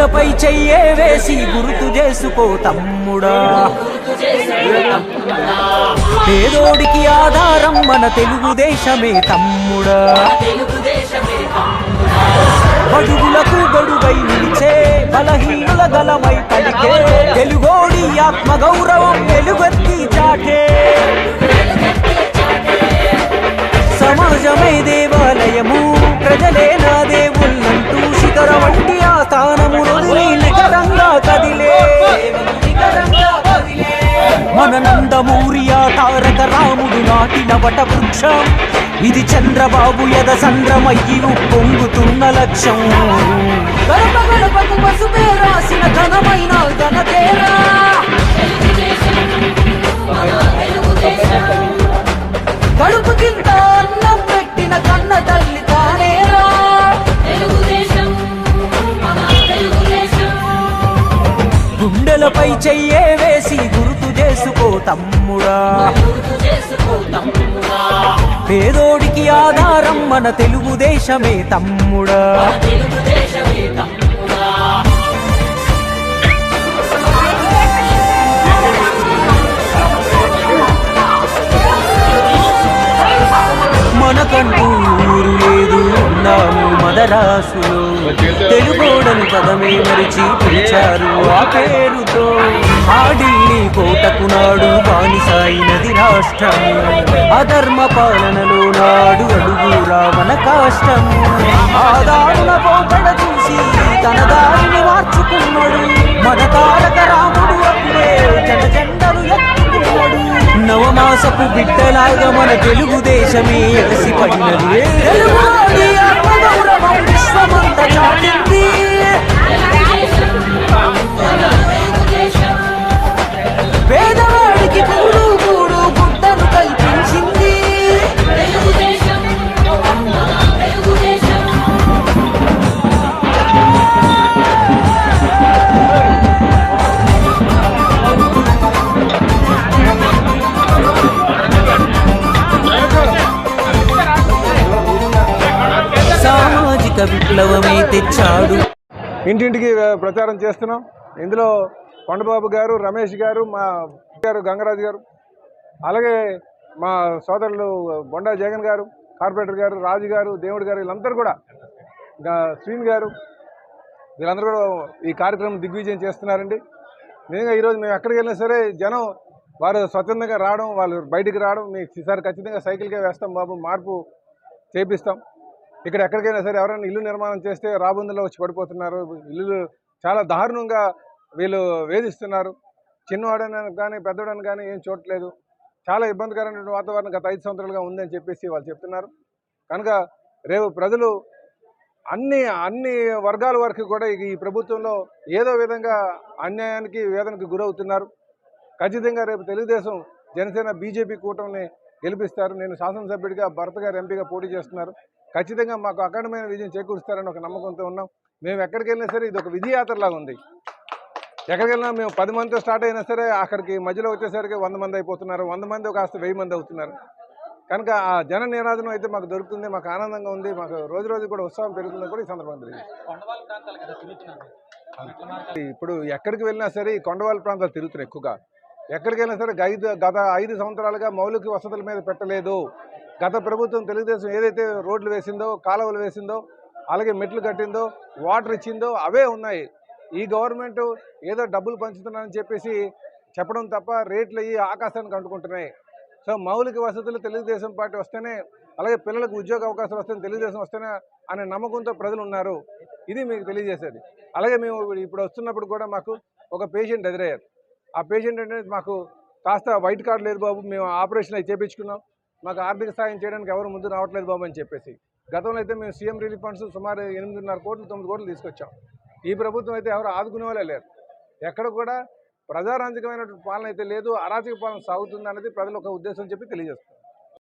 గుండెలపై చెయ్యే వేసి గుర్తు చేసుకో తమ్ముడా. పేదోడికి ఆధారం మన తెలుగుదేశమే తమ్ముడా. బడుగులకు నాటిన వట వృక్షం ఇది చంద్రబాబు యద సంద్రమయ్యి పొంగుతున్న లక్ష్యం. గడప గడపకు పసుపే రాసిన ఘనమైన ఘనతేరా. కడుపు కింద అన్నం పెట్టిన కన్న తల్లి తానేరా. గుండెలపై చెయ్యే వేసి గుర్తు చేసుకో తమ్ముడా. పేదోడికి ఆధారం మన తెలుగుదేశమే తమ్ముడా. మనకంటూ ఊరు లేదు ఉన్నాము మదరాసులో. తెలుగోడని పదమే మరిచి పిలిచారు ఆ పేరుతో. ఆ కోటకు నాడు బానిసాయినది రాష్ట్రం. అధర్మ పాలనలో నాడు అడుగు రావణ కాష్టం. ఆ దారుల పోకడ చూసి తన దారిని మార్చుకున్నాడు. మన తారక రాముడు అప్పుడే జన జెండలు ఎత్తుకున్నాడు. నవమాసపు బిడ్డలాగా మన తెలుగుదేశమే ఎగసి పడినది విశ్వమంత చాటి విప్లవమే తెచ్చాడు. ఇంటింటికి ప్రచారం చేస్తున్నాం. ఇందులో కొండబాబు గారు రమేష్ గారు మా గారు గంగరాజు గారు అలాగే మా సోదరులు బొండా జగన్ గారు కార్పొరేటర్ గారు రాజు గారు దేవుడు గారు వీళ్ళందరూ కూడా ఇంకా శ్రీని గారు వీళ్ళందరూ కూడా ఈ కార్యక్రమం దిగ్విజయం చేస్తున్నారండి. నిజంగా ఈరోజు మేము ఎక్కడికి వెళ్ళినా సరే జనం వారు స్వచ్ఛందంగా రావడం వాళ్ళు బయటికి రావడం మీకు ఈసారి ఖచ్చితంగా సైకిల్కే వేస్తాం బాబు మార్పు చేపిస్తాం. ఇక్కడ ఎక్కడికైనా సరే ఎవరైనా ఇల్లు నిర్మాణం చేస్తే రాబందులో వచ్చి పడిపోతున్నారు. ఇల్లు చాలా దారుణంగా వీళ్ళు వేధిస్తున్నారు. చిన్నవాడని కానీ పెద్దవాడని కానీ ఏం చూడట్లేదు. చాలా ఇబ్బందికరమైన వాతావరణం గత ఐదు సంవత్సరాలుగా ఉందని చెప్పేసి వాళ్ళు చెప్తున్నారు. కనుక రేపు ప్రజలు అన్ని అన్ని వర్గాల వరకు కూడా ఈ ప్రభుత్వంలో ఏదో విధంగా అన్యాయానికి వేదనకి గురవుతున్నారు. ఖచ్చితంగా రేపు తెలుగుదేశం జనసేన బీజేపీ కూటమిని గెలిపిస్తారు. నేను శాసనసభ్యుడిగా భరత్ గారు ఎంపీగా పోటీ చేస్తున్నారు. ఖచ్చితంగా మాకు అఖండమైన విజయం చేకూరుస్తారని ఒక నమ్మకంతో ఉన్నాం. మేము ఎక్కడికి వెళ్ళినా సరే ఇది ఒక విధియాత్రలాగా ఉంది. ఎక్కడికి వెళ్ళినా మేము పది మందితో స్టార్ట్ అయినా సరే అక్కడికి మధ్యలో వచ్చేసరికి వంద మంది అయిపోతున్నారు. వంద మంది కాస్త వెయ్యి మంది అవుతున్నారు. కనుక ఆ జన నినాదనం అయితే మాకు దొరుకుతుంది మాకు ఆనందంగా ఉంది మాకు రోజు రోజు కూడా ఉత్సాహం పెరుగుతుందని కూడా ఈ సందర్భంగా తెలియజేస్తున్నాను. ఇప్పుడు ఎక్కడికి వెళ్ళినా సరే ఈ కొండవాళ్ళ ప్రాంతాలు తిరుగుతున్నారు ఎక్కువగా. ఎక్కడికి వెళ్ళినా సరే ఐదు గత ఐదు సంవత్సరాలుగా మౌలిక వసతుల మీద పెట్టలేదు. గత ప్రభుత్వం తెలుగుదేశం ఏదైతే రోడ్లు వేసిందో కాలువలు వేసిందో అలాగే మెట్లు కట్టిందో వాటర్ ఇచ్చిందో అవే ఉన్నాయి. ఈ గవర్నమెంట్ ఏదో డబ్బులు పంచుతున్నారని చెప్పేసి చెప్పడం తప్ప రేట్లు అయ్యి ఆకాశానికి అంటుకుంటున్నాయి. సో మౌలిక వసతులు తెలుగుదేశం పార్టీ వస్తేనే అలాగే పిల్లలకు ఉద్యోగ అవకాశాలు వస్తేనే తెలుగుదేశం వస్తేనే అనే నమ్మకంతో ప్రజలు ఉన్నారు. ఇది మీకు తెలియజేసేది. అలాగే మేము ఇప్పుడు వస్తున్నప్పుడు కూడా మాకు ఒక పేషెంట్ ఎదురయ్యారు. ఆ పేషెంట్ అనేది మాకు కాస్త వైట్ కార్డు లేదు బాబు మేము ఆపరేషన్ అయి చేపించుకున్నాం. మాకు ఆర్థిక సాయం చేయడానికి ఎవరు ముందు రావట్లేదు బాబు అని చెప్పేసి. గతంలో అయితే మేము సీఎం రిలీఫ్ ఫండ్స్ సుమారు ఎనిమిదిన్నర కోట్లు తొమ్మిది కోట్లు తీసుకొచ్చాం. ఈ ప్రభుత్వం అయితే ఎవరు ఆదుకునే వాళ్ళే లేరు. ఎక్కడ కూడా ప్రజారాంజకమైనటువంటి పాలన అయితే లేదు. అరాచక పాలన సాగుతుంది అనేది ప్రజలు ఒక ఉద్దేశం చెప్పి తెలియజేస్తారు